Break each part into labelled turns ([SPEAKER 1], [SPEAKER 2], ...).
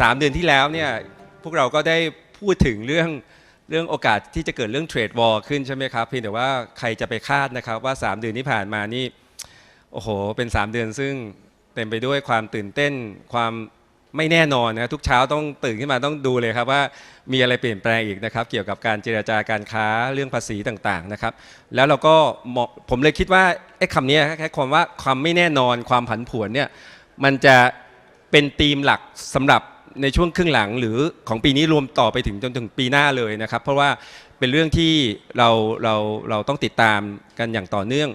[SPEAKER 1] สามเดือนที่แล้วเนี่ยพวกเราก็ได้พูดถึงเรื่องเรื่องโอกาสที่จะเกิดเรื่องเทรดวอลขึ้นใช่ไหมครับเพียงแต่ว่าใครจะไปคาดนะครับว่า 3 เดือนที่ผ่านมานี่โอ้โหเป็น 3 เดือนซึ่งเต็มไปด้วยความตื่นเต้นความ ไม่แน่นอนนะทุกเช้าต้องตื่นขึ้นมาต้องดูเลยครับว่ามีอะไรเปลี่ยนแปลงอีกนะครับ เกี่ยวกับการเจราจาการค้าเรื่องภาษีต่างๆนะครับ แล้วเราก็ผมเลยคิดว่าไอ้คำนี้แค่ความว่าความไม่แน่นอนความผันผวนเนี่ยมันจะเป็นธีมหลักสำหรับในช่วงครึ่งหลังหรือของปีนี้รวมต่อไปถึงจนถึงปีหน้าเลยนะครับ เพราะว่าเป็นเรื่องที่เราเราเราต้องติดตามกันอย่างต่อเนื่อง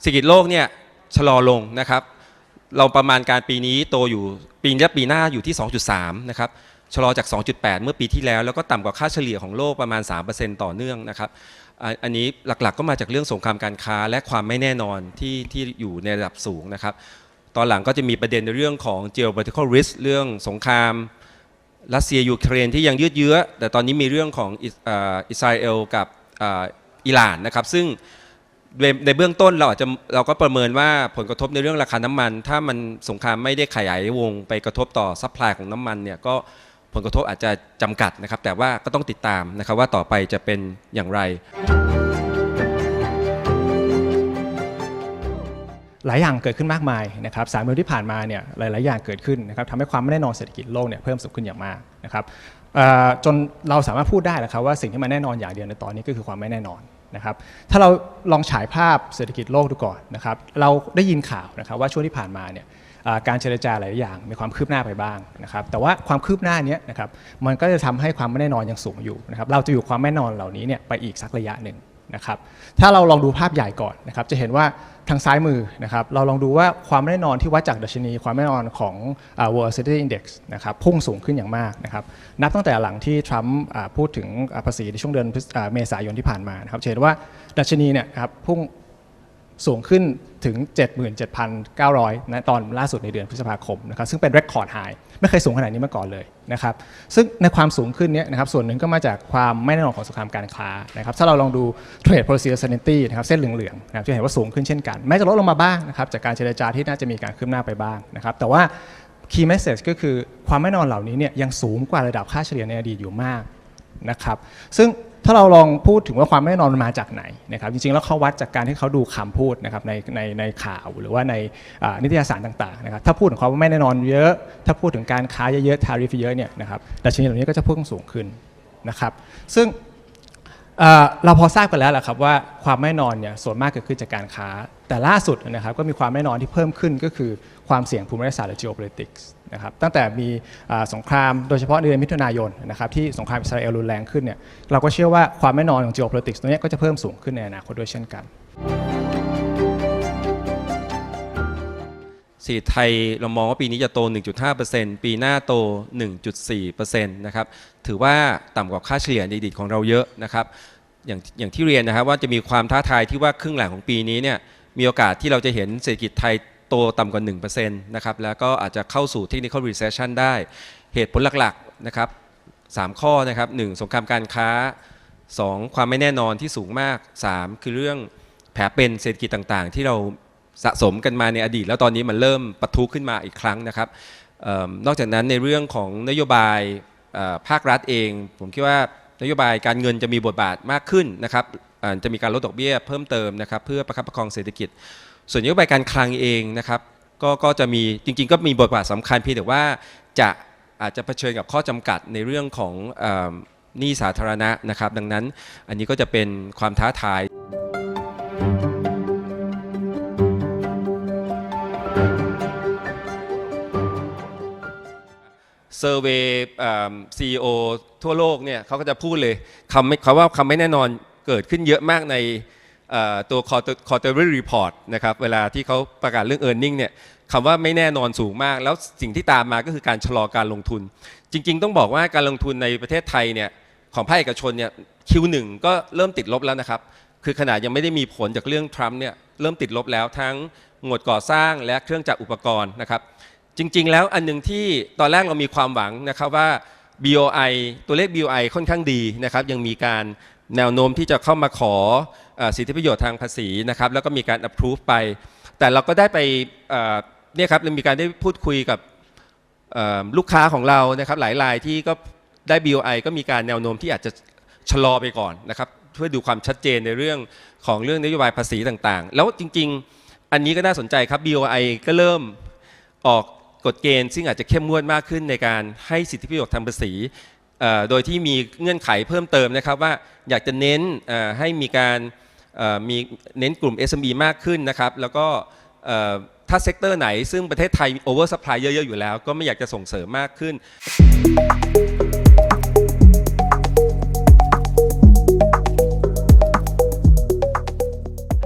[SPEAKER 1] เศรษฐกิจโลกเนี่ย ชะลอลงนะครับ เราประมาณการปีนี้โตอยู่ปีนี้ปีหน้าอยู่ที่ 2.3 นะครับชะลอจาก 2.8 เมื่อปีที่แล้ว แล้วก็ต่ำกว่าค่าเฉลี่ยของโลกประมาณ 3%ต่อเนื่องนะครับ อันนี้หลักๆก็มาจากเรื่องสงครามการค้าและความไม่แน่นอนที่ที่อยู่ในระดับสูงนะครับ ตอนหลังก็จะมีประเด็นในเรื่องของ geopolitical risk เรื่องสงครามรัสเซียยูเครนที่ยังยืดเยื้อ แต่ตอนนี้มีเรื่องของอิสราเอลกับอิหร่านนะครับ ซึ่ง ในในเบื้องต้นเราอาจจะเราก็ประเมินว่าผลกระทบในเรื่องราคาน้ำมัน ถ้ามันสงครามไม่ได้ขยายวงไปกระทบต่อซัพพลายของน้ำมันเนี่ยก็ผลกระทบอาจจะจำกัดนะครับ แต่ว่าก็ต้องติดตามนะครับว่าต่อไปจะเป็นอย่างไร
[SPEAKER 2] หลายอย่างเกิดขึ้นมากมายนะครับสามเดือนที่ผ่านมาเนี่ยหลาย ๆ อย่างเกิดขึ้นนะครับทำให้ความไม่แน่นอนเศรษฐกิจโลกเนี่ยเพิ่มสูงขึ้นอย่างมากนะครับจนเราสามารถพูดได้แล้วครับว่าสิ่งที่มันแน่นอนอย่างเดียวในตอนนี้ก็คือความไม่แน่นอน นะครับถ้าเราลองฉายภาพเศรษฐกิจโลกดูก่อนนะครับเราได้ยินข่าวนะครับว่าช่วงที่ผ่านมาเนี่ยการเจรจาหลายอย่างมีความคืบหน้าไปบ้างนะครับแต่ว่าความคืบหน้านี้นะครับมันก็จะทำให้ความไม่แน่นอนยังสูงอยู่นะครับเราจะอยู่ความไม่แน่นอนเหล่านี้เนี่ยไปอีกสักระยะหนึ่ง นะครับถ้าเราลองดูภาพใหญ่ก่อนนะครับจะเห็นว่าทางซ้ายมือนะครับเราลองดูว่าความไม่แน่นอนที่วัดจากดัชนี ความไม่แน่นอนของ World City Index นะครับพุ่งสูงขึ้นอย่างมากนะครับนับตั้งแต่หลังที่ทรัมป์พูดถึงภาษีในช่วงเดือนเมษายนที่ผ่านมานะครับเห็นว่าดัชนีเนี่ยครับพุ่ง สูงขึ้นถึง 77,900นะตอนล่าสุดในเดือนพฤษภาคมนะครับซึ่งเป็นเรคคอร์ดไฮไม่เคยสูงขนาดนี้มาก่อนเลยนะครับซึ่งในความสูงขึ้นนี้นะครับส่วนหนึ่งก็มาจากความไม่แน่นอนของสงครามการค้านะครับถ้าเราลองดู Trade Policy Uncertainty นะครับเส้นเหลืองๆนะครับจะเห็นว่าสูงขึ้นเช่นกัน แม้จะลดลงมาบ้างนะครับจากการเจรจาที่น่าจะมีการคืบหน้าไปบ้างนะครับแต่ว่า Key Message ก็คือความไม่แน่นอนเหล่านี้เนี่ยยังสูงกว่าระดับค่าเฉลี่ยในอดีตอยู่มาก นะครับซึ่งถ้าเราลองพูดถึงว่าความไม่แน่นอนมาจากไหนนะครับจริงๆแล้วเขาวัดจากการที่เขาดูคำพูดนะครับในในในข่าวหรือว่าในนิตยสารต่างๆนะครับถ้าพูดถึงความว่าไม่แน่นอนเยอะ ถ้าพูดถึงการค้าเยอะๆทาริฟเยอะเนี่ยนะครับดัชนีเหล่านี้ก็จะพุ่งสูงขึ้นนะครับซึ่ง เราพอทราบกันแล้วแหละครับว่าความไม่แน่นอนเนี่ยส่วนมากเกิดขึ้นจากการค้า แต่ล่าสุดนะครับก็มีความไม่แน่นอนที่เพิ่มขึ้นก็คือความเสี่ยงภูมิรัฐศาสตร์หรือ geopolitics นะครับตั้งแต่มีสงครามโดยเฉพาะในเดือนมิถุนายนนะครับที่สงครามอิสราเอลรุนแรงขึ้นเนี่ยเราก็เชื่อว่าความไม่แน่นอนของ geopolitics ตัวนี้ก็จะเพิ่มสูงขึ้นในอนาคตด้วยเช่นกัน
[SPEAKER 1] เศรษฐกิจไทยเรามองว่าปีนี้จะโต 1.5%ปีหน้าโต 1.4%นะครับ ถือว่าต่ำกว่าค่าเฉลี่ยในอดีตของเราเยอะนะครับ อย่างอย่างที่เรียนนะครับว่าจะมีความท้าทายที่ว่าครึ่งหลังของปีนี้เนี่ยมีโอกาสที่เราจะเห็นเศรษฐกิจไทยโตต่ำกว่า 1%นะครับ แล้วก็อาจจะเข้าสู่ technical recession ได้ เหตุผลหลักๆนะครับ 3 ข้อนะครับ 1. สงครามการค้า 2. ความไม่แน่นอนที่สูงมาก 3. คือเรื่องแผลเป็นเศรษฐกิจต่างๆ ที่เรา สะสมกันมาในอดีต แล้วตอนนี้มันเริ่มปะทุขึ้นมาอีกครั้งนะครับออนอกจากนั้นในเรื่องของนโยบายภาครัฐเอง ผมคิดว่านโยบายการเงินจะมีบทบาทมากขึ้นนะครับจะมีการลดดอกเบี้ยเพิ่มเติมนะครับเพื่อประคับประคองเศรษฐกิจ ส่วนนโยบายการคลังเองนะครับก็ก็จะมีจริง ๆ ก็มีบทบาทสำคัญเพียงแต่ว่าจะอาจจะเผชิญกับข้อจำกัดในเรื่องของหนี้สาธารณะนะครับ ดังนั้นอันนี้ก็จะเป็นความท้าทาย เซอร์เวย์ซีโอทั่วโลกเนี่ยเขาก็จะพูดเลยคำไม่คำว่าคำไม่แน่นอนเกิดขึ้นเยอะมากในตัว quarter- quarterly report นะครับเวลาที่เขาประกาศเรื่อง e a r n i n g เนี่ยคำว่าไม่แน่นอนสูงมาก แล้วสิ่งที่ตามมาก็คือการชะลอการลงทุน จริง ๆ ต้องบอกว่าการลงทุนในประเทศไทยเนี่ยของภาคเอกชนเนี่ย Q1 ก็เริ่มติดลบแล้วนะครับ คือขนาดยังไม่ได้มีผลจากเรื่องทรัมป์เนี่ยเริ่มติดลบแล้วทั้งหมวดก่อสร้างและเครื่องจักรอุปกรณ์นะครับ จริง ๆ แล้วอันหนึ่งที่ตอนแรกเรามีความหวังนะครับว่า BOI ตัวเลข BOI ค่อนข้างดีนะครับยังมีการแนวโน้มที่จะเข้ามาขออสิทธิประโยชน์ทางภาษีนะครับแล้วก็มีการ approve ไป แต่เราก็ได้ไปเนี่ยครับเรามีการได้พูดคุยกับลูกค้าของเรานะครับหลายรายที่ก็ได้ BOI ก็มีการแนวโน้มที่อาจจะชะลอไปก่อนนะครับเพื่อดูความชัดเจนในเรื่องของเรื่องนโยบายภาษีต่างๆ แล้วจริง ๆ อันนี้ก็น่าสนใจครับ BOI ก็เริ่มออก กฎเกณฑ์ซึ่งอาจจะเข้มงวดมากขึ้นในการให้สิทธิประโยชน์ทางภาษีโดยที่มีเงื่อนไขเพิ่มเติมนะครับว่าอยากจะเน้นให้มีการมีเน้นกลุ่ม SME มากขึ้นนะครับแล้วก็ถ้าเซกเตอร์ไหนซึ่งประเทศไทยโอเวอร์สปายเยอะๆอยู่แล้ว ก็ไม่อยากจะส่งเสริมมากขึ้น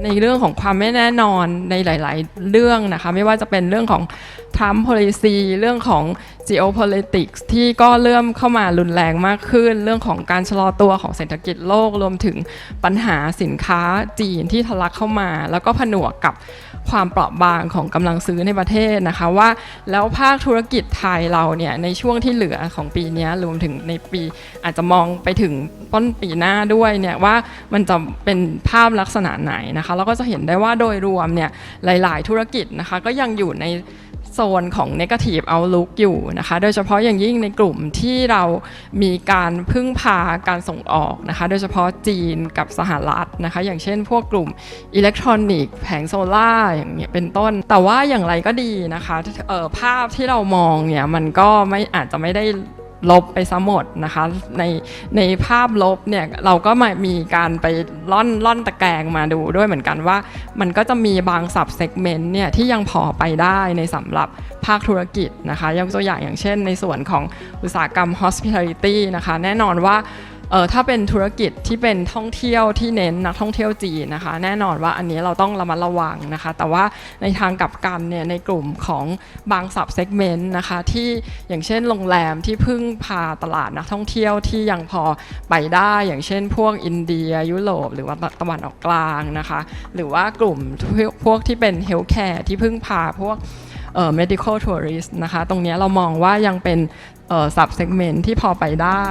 [SPEAKER 3] ในเรื่องของความไม่แน่นอนในหลาย ๆ เรื่องนะคะ ไม่ว่าจะเป็นเรื่องของ Trump policy เรื่องของ geopolitics ที่ก็เริ่มเข้ามารุนแรงมากขึ้น เรื่องของการชะลอตัวของเศรษฐกิจโลกรวมถึงปัญหาสินค้าจีนที่ทะลักเข้ามา แล้วก็ผนวกกับความเปราะบางของกำลังซื้อในประเทศนะคะว่า แล้วภาคธุรกิจไทยเราเนี่ยในช่วงที่เหลือของปีนี้รวมถึงในปีอาจจะมองไปถึงต้นปีหน้าด้วยเนี่ยว่ามันจะเป็นภาพลักษณะไหนนะคะเราก็จะเห็นได้ว่าโดยรวมเนี่ยหลาย ๆ ธุรกิจนะคะก็ยังอยู่ใน โซนของ negative outlook อยู่นะคะ โดยเฉพาะอย่างยิ่งในกลุ่มที่เรามีการพึ่งพาการส่งออกนะคะ โดยเฉพาะจีนกับสหรัฐนะคะ อย่างเช่นพวกกลุ่มอิเล็กทรอนิกส์แผงโซล่าอย่างเงี้ยเป็นต้น แต่ว่าอย่างไรก็ดีนะคะเอ่อภาพที่เรามองเนี่ยมันก็ไม่อาจจะไม่ได้ ลบไปซะหมดนะคะ ในในภาพลบเนี่ยเราก็มามีการไปล่อนล่อนตะแกรงมาดูด้วยเหมือนกันว่า มันก็จะมีบางสับเซกเมนต์เนี่ยที่ยังพอไปได้ในสำหรับภาคธุรกิจนะคะยกตัวอย่างอย่างเช่นในส่วนของอุตสาหกรรม hospitality นะคะ แน่นอนว่า เออถ้าเป็นธุรกิจที่เป็นท่องเที่ยวที่เน้นนักท่องเที่ยวจีนนะคะ แน่นอนว่าอันนี้เราต้องระมัดระวังนะคะ แต่ว่าในทางกลับกันเนี่ยในกลุ่มของบางสับเซกเมนต์นะคะที่อย่างเช่นโรงแรมที่พึ่งพาตลาดนักท่องเที่ยวที่ยังพอไปได้อย่างเช่น พวกอินเดียยุโรปหรือว่าตะวันออกกลางนะคะ หรือว่ากลุ่มพวกที่เป็นเฮลท์แคร์ที่พึ่งพาพวกเอ่อ medical tourist นะคะ ตรงนี้เรามองว่ายังเป็นเอ่อ sub segment ที่พอไปได้